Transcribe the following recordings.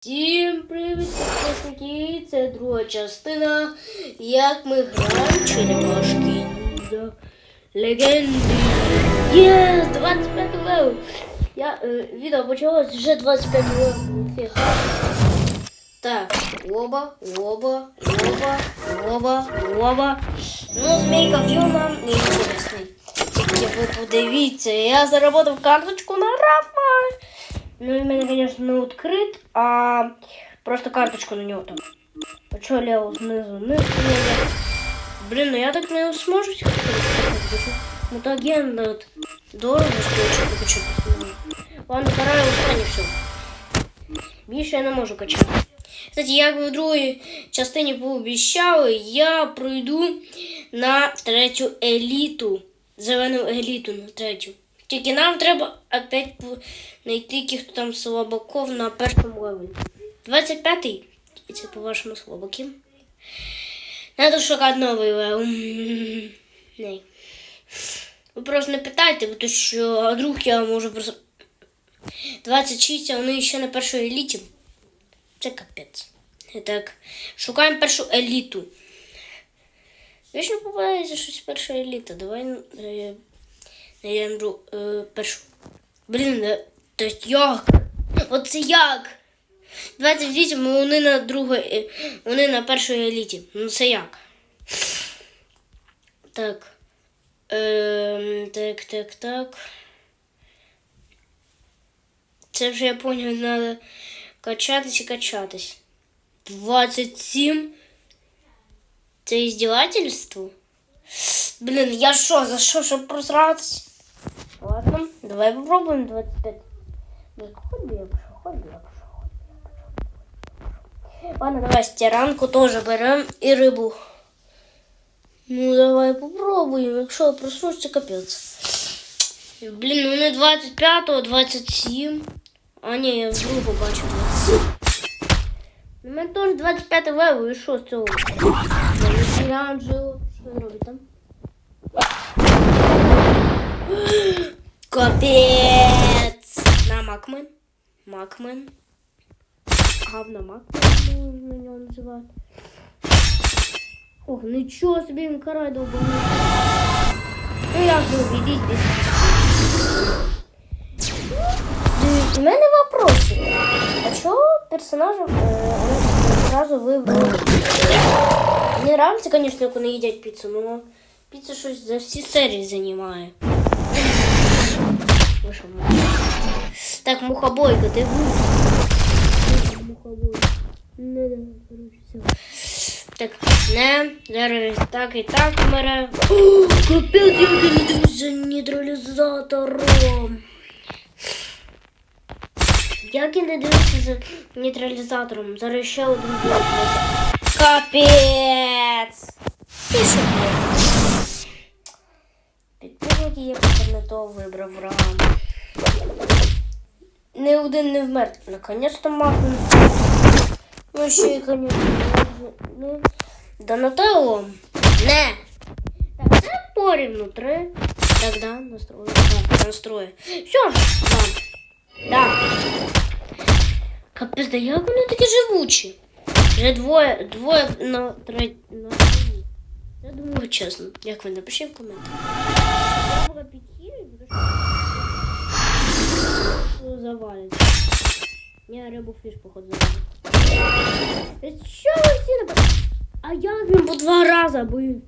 Всім привіт, підписники! Це друга частина, як ми граємо черепашки до легенди. Є, 25 лев! Я, е, відео почалось вже 25 лев. Ніфіга. Так, лоба, лоба, лоба, лоба, лоба. Ну, змійка в'ю нам не інтересний. Тільки ви подивіться, я заработав карточку на. Ну, в мене, звісно, не відкрит, а просто карточку на нього там. А що лево знизу? Низу я. Блін, ну я так не зможу. Мутаген от, дорого стоїть, щоб качати. Ладно, пора я останнє все. Більше я не можу качати. Кстати, як ви в другій частині пообіцяли, я пройду на третю еліту. Зелену еліту на третю. Тільки нам треба опять знайти хто там слабаков на першому левелі. 25-й. І це по-вашому слабаки. Надо шукати новий левел. Не. Ви просто не питайте, бо то що а вдруг я можу просто. 26, а вони ще на першій еліті. Це капець. Так, шукаємо першу еліту. Вічно попадається щось перша еліта. Давай е, знайдемо дру- е, першу. Блін, е, то як? Оце як? 28, а вони на другій, е, вони на першій еліті. Ну це як? Так. Ем, так, так, так. Це вже я поняв, треба качатись і качатись. 27? Це іздівательство? Блін, я що, за що, щоб просратись? Ладно, давай попробуємо 25. Ну, Хоть би якщо, хоть би якщо, хоть би якщо. Ладно, давай стиранку теж беремо і рибу. Ну, давай попробуємо, якщо просрусь, це капець. Блін, ну не 25-го, 27. А ні, я вдруг бачу 27. У мене теж 25 левел, і що з цього? Оранжево. Що він робить там? Капець! На Макмен. Макмен. Гавна Макмен можна його називати. Ох, нічого собі він карай довбаний. Ну як же обійдіть без У мене вопроси. А чого персонажів е, вони одразу вибрали? Мені нравится, конечно, як вони їдять піцу, но піца щось за всі серії займає. Муха? Так, мухобойка, ти був? Мухобойка. Не, короче. Так, не, зараз так і так вмираю. О, Капець, я не за нейтралізатором. Як я не дивлюся за нейтралізатором? Зараз ще один блок. Капець! Підписники не то вибрав врага. Не один не вмер. Наконець-то махнув. Ну ще й конечно. Ну, Донателло. Не. Так, це порівну три. Так, да, настрою. Так, настрою. Все ж, да. Да. Капець, да як вони такі живучі? Вже двоє, двоє на третій. На. Я думаю, чесно. Як ви напишіть в коментарях. Я завалить. Я рибу фіш, походу, завалить. Що ви всі напад... А як він по два рази бив?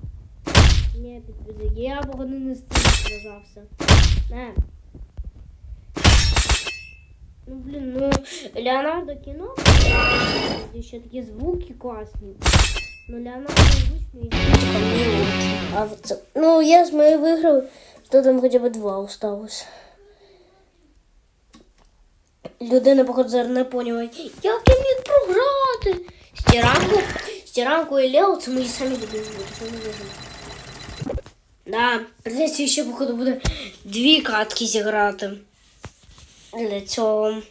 Ні, підписники, я походу не зв'язався. Не. Ну, блін, ну, Леонардо кіно, ще такі звуки класні. Ну, звучний. А це, ну, я з моєї виграв, то там хоча б два осталось. Людина, походу, зараз не поняла, як я міг програти. Стіранку, стіранку і Лео, це мої самі любимі. Да, придеться ще, походу, буде дві катки зіграти. Для цього.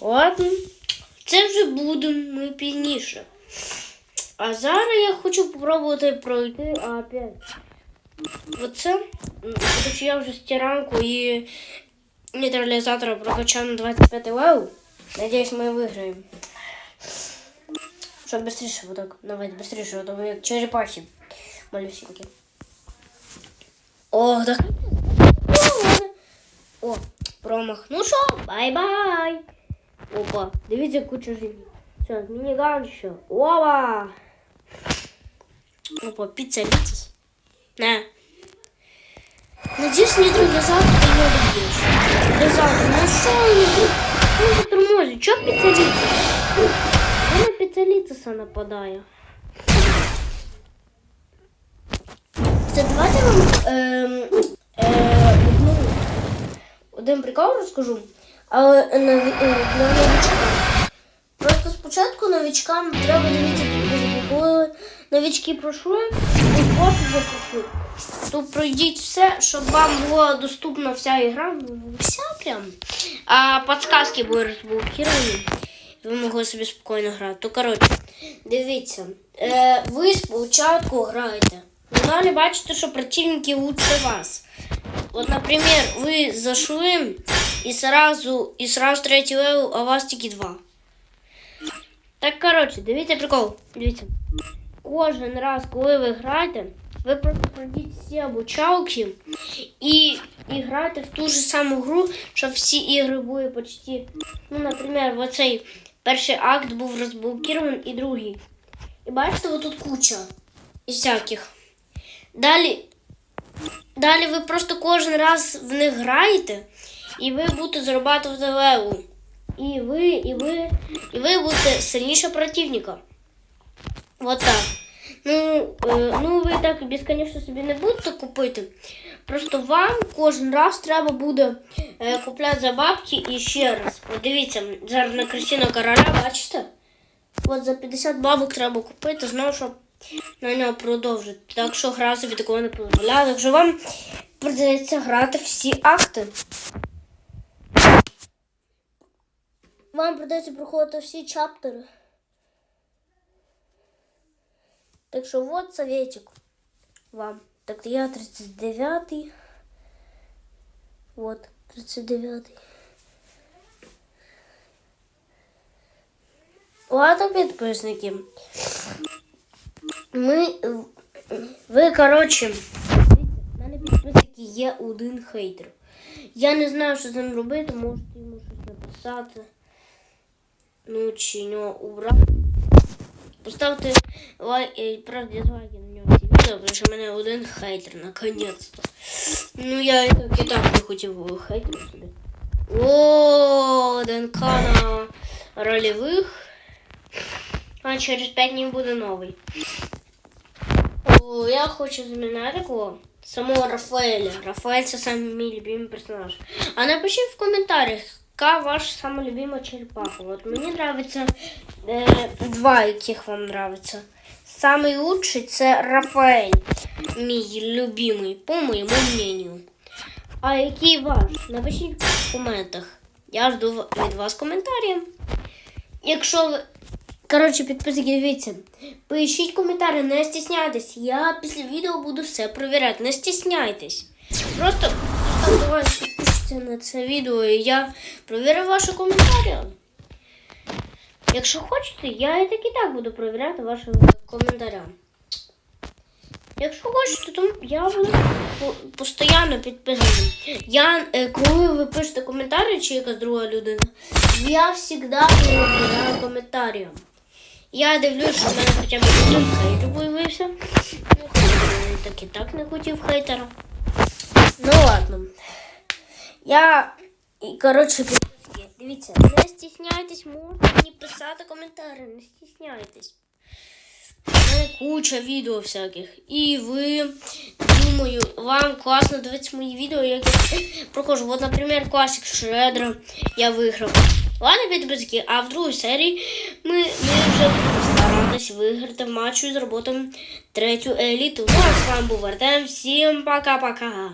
Ладно, це вже будемо ми пізніше. А зараз я хочу спробувати пройти опять. Оце. Тому що я вже стиранку і нейтрализатора прокачаем на 25 левел. Надеюсь, мы выиграем. Щоб быстрее вот так. Давайте быстрее, а то вы як черепахи малюсенькі. О, так. О, промах. Ну що, бай-бай. Опа, дивіться куча живі. Все, мініган ще. Опа. Опа, піца ліцес. На. Надеюсь, нейтрализатор ты не добьешь. Нейтрализатор, ну что он тут? Он же тормозит. Чё пиццелица? Я на пиццелица нападаю. Це давайте вам ем, е, одну, один прикол розкажу, але е, для новичка. Просто спочатку новичкам треба дивитися, коли новички пройшли, і вже пройшли. То пройдіть все, щоб вам була доступна вся ігра. Вся прям. А підсказки були розблоковані. Ви могли собі спокійно грати. То коротше, дивіться, е, ви спочатку граєте. Ну, Далі бачите, що противники лучше вас. Вот, например, вы зашли и сразу, и сразу третій левел, а у вас тільки два. Так, коротше, дивіться прикол. Дивіться. Кожен раз, коли ви граєте, ви просто пройдіть всі обучалки і, і граєте в ту ж саму гру, щоб всі ігри були почти. Ну, наприклад, оцей перший акт був розблокований і другий. І бачите, отут куча і всяких. Далі, далі ви просто кожен раз в них граєте, і ви будете зарабатувати левел. І ви, і ви, і ви будете сильніше противника. Вот так. Ну, е, ну ви так безконечно собі не будете купити. Просто вам кожен раз треба буде е, купляти за бабки і ще раз. От дивіться, зараз на красіна короля, бачите? От за 50 бабок треба купити, знову, щоб на нього продовжити. Так що гра собі такого не дозволяє. Так що вам придеться грати всі акти. Вам придеться проходити всі чаптери. Так що вот советик вам. Так я 39-й. Вот, 39-й. Ладно, підписники. Ми. Ви, коротше, в мене підписники є один хейтер. Я не знаю, що з ним робити, можете йому щось написати. Ну, чи нього убрати. Поставте лайк і правда дизлайки на нього ці відео, тому що в мене один хейтер, наконець-то. Ну я і так і так не хотів хейтер собі. О, ДНК на рольових. А через 5 днів буде новий. О, я хочу замінати кого? Самого Рафаеля. Рафаель це самий мій любимий персонаж. А напишіть в коментарях, яка ваша сама любима черепаха. Вот мені нравится е, два, яких вам нравится. Самый лучший це Рафаель, мій любимий, по моєму мнению. А який ваш? Напишіть в коментах. Я жду від вас коментарів. Якщо ви. Коротше, підписники, дивіться. Пишіть коментарі, не стісняйтесь. Я після відео буду все перевіряти. Не стісняйтесь. Просто поставте лайк, підпишіться на це відео, і я перевірю ваші коментарі. Якщо хочете, я і так і так буду перевіряти ваші коментарі. Якщо хочете, то я буду постійно підписаним. Я, е, коли ви пишете коментарі чи якась друга людина, я завжди перевіряю коментарі. Я дивлюсь, що в мене хоча б один хейтер появився. Ну, так і так не хотів хейтера. Ну ладно. Я, і, коротше. Дивіться, не стісняйтесь, можете мені писати коментарі, не стісняйтесь. У мене куча відео всяких. І ви, думаю, вам класно дивитися мої відео, як я проходжу. От, наприклад, класик Шредера я виграв. Ладно, підписки, а в другій серії ми, ми вже старались виграти матчу з роботом третю еліту. Ну а з вами був Артем. Всім пока-пока.